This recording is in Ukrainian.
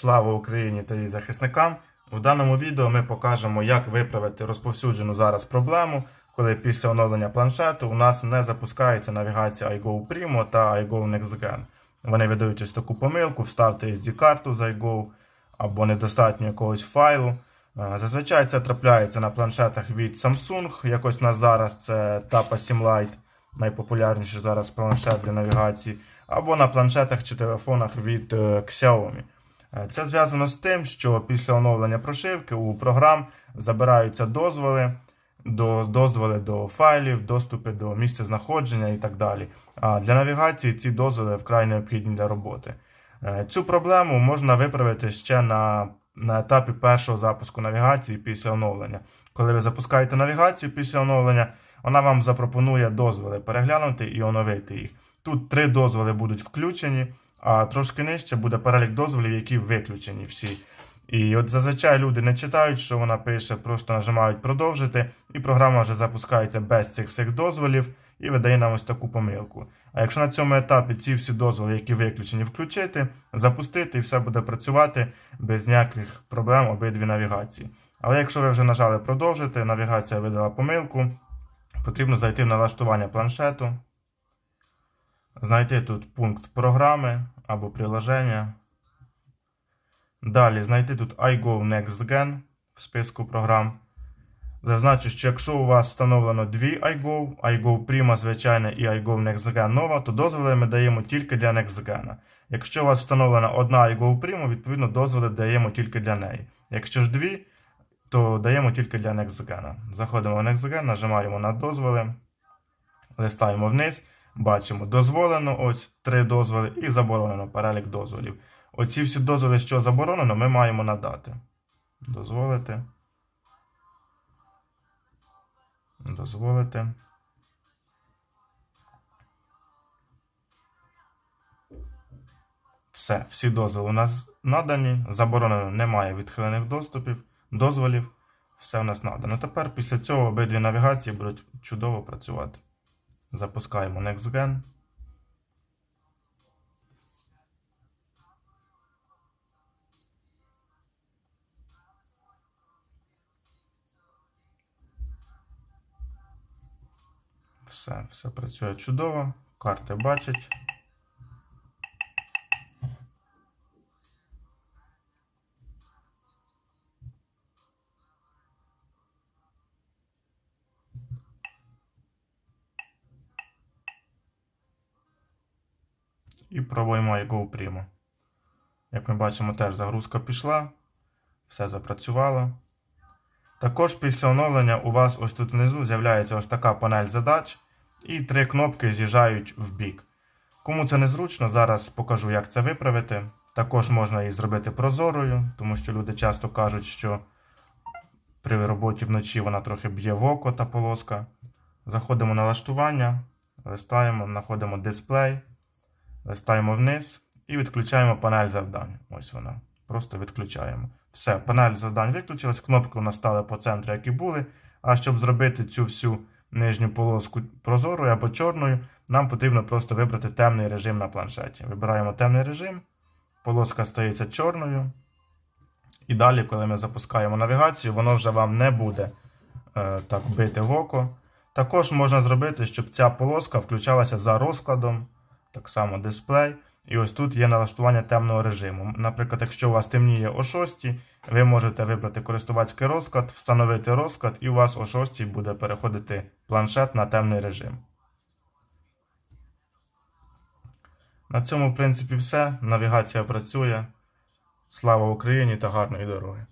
Слава Україні та її захисникам! У даному відео ми покажемо, як виправити розповсюджену зараз проблему, коли після оновлення планшету у нас не запускається навігація iGo Primo та iGo NextGen. Вони видають ось таку помилку, вставте SD-карту з iGo або недостатньо якогось файлу. Е, Зазвичай це трапляється на планшетах від Samsung. Якось на зараз це Tapa 7 Lite, найпопулярніший зараз планшет для навігації, або на планшетах чи телефонах від е, Xiaomi. Е, Це зв'язано з тим, що після оновлення прошивки у програм забираються дозволи, до, дозволи до файлів, доступи до місця знаходження і так далі. А для навігації ці дозволи вкрай необхідні для роботи. Е, Цю проблему можна виправити ще на, на етапі першого запуску навігації після оновлення. Коли ви запускаєте навігацію після оновлення, вона вам запропонує дозволи переглянути і оновити їх. Тут три дозволи будуть включені, а трошки нижче буде перелік дозволів, які виключені всі. І от зазвичай люди не читають, що вона пише, просто нажимають продовжити, і програма вже запускається без цих всіх дозволів і видає нам ось таку помилку. А якщо на цьому етапі ці всі дозволи, які виключені, включити, запустити, і все буде працювати без ніяких проблем обидві навігації. Але якщо ви вже нажали продовжити, навігація видала помилку, потрібно зайти в налаштування планшету, знайти тут пункт програми або приложення. Далі знайти тут iGo NextGen в списку програм. Зазначу, що якщо у вас встановлено дві iGo, iGo Prima звичайне і iGo NextGen нова, то дозволи ми даємо тільки для NextGen. Якщо у вас встановлена одна iGo Prima, відповідно дозволи даємо тільки для неї. Якщо ж дві, то даємо тільки для NextGen. Заходимо в NextGen, нажимаємо на дозволи, листаємо вниз, бачимо дозволено ось три дозволи і заборонено перелік дозволів. Оці всі дозволи, що заборонено, ми маємо надати. Дозволити. Дозволити. Все, всі дозволи у нас надані. Заборонено немає відхилених доступів, дозволів. Все у нас надано. Тепер після цього обидві навігації будуть чудово працювати. Запускаємо NextGen. Все, все працює чудово. Карти бачать. І пробуємо Go Primo. Як ми бачимо, теж загрузка пішла, все запрацювало. Також після оновлення у вас ось тут внизу з'являється ось така панель задач, і три кнопки з'їжджають в бік. Кому це незручно, зараз покажу, як це виправити. Також можна її зробити прозорою, тому що люди часто кажуть, що при роботі вночі вона трохи б'є в око та полоска. Заходимо на налаштування, листаємо, знаходимо дисплей, листаємо вниз і відключаємо панель завдань. Ось вона. Просто відключаємо. Все, панель завдань виключилась, кнопки у нас стали по центру, як і були. А щоб зробити цю всю нижню полоску прозорою або чорною, нам потрібно просто вибрати темний режим на планшеті. Вибираємо темний режим, полоска стається чорною. І далі, коли ми запускаємо навігацію, воно вже вам не буде е, так бити в око. Також можна зробити, щоб ця полоска включалася за розкладом, так само дисплей. І ось тут є налаштування темного режиму. Наприклад, якщо у вас темніє о 6, ви можете вибрати користувацький розклад, встановити розклад, і у вас о 6 буде переходити планшет на темний режим. На цьому, в принципі, все. Навігація працює. Слава Україні та гарної дороги!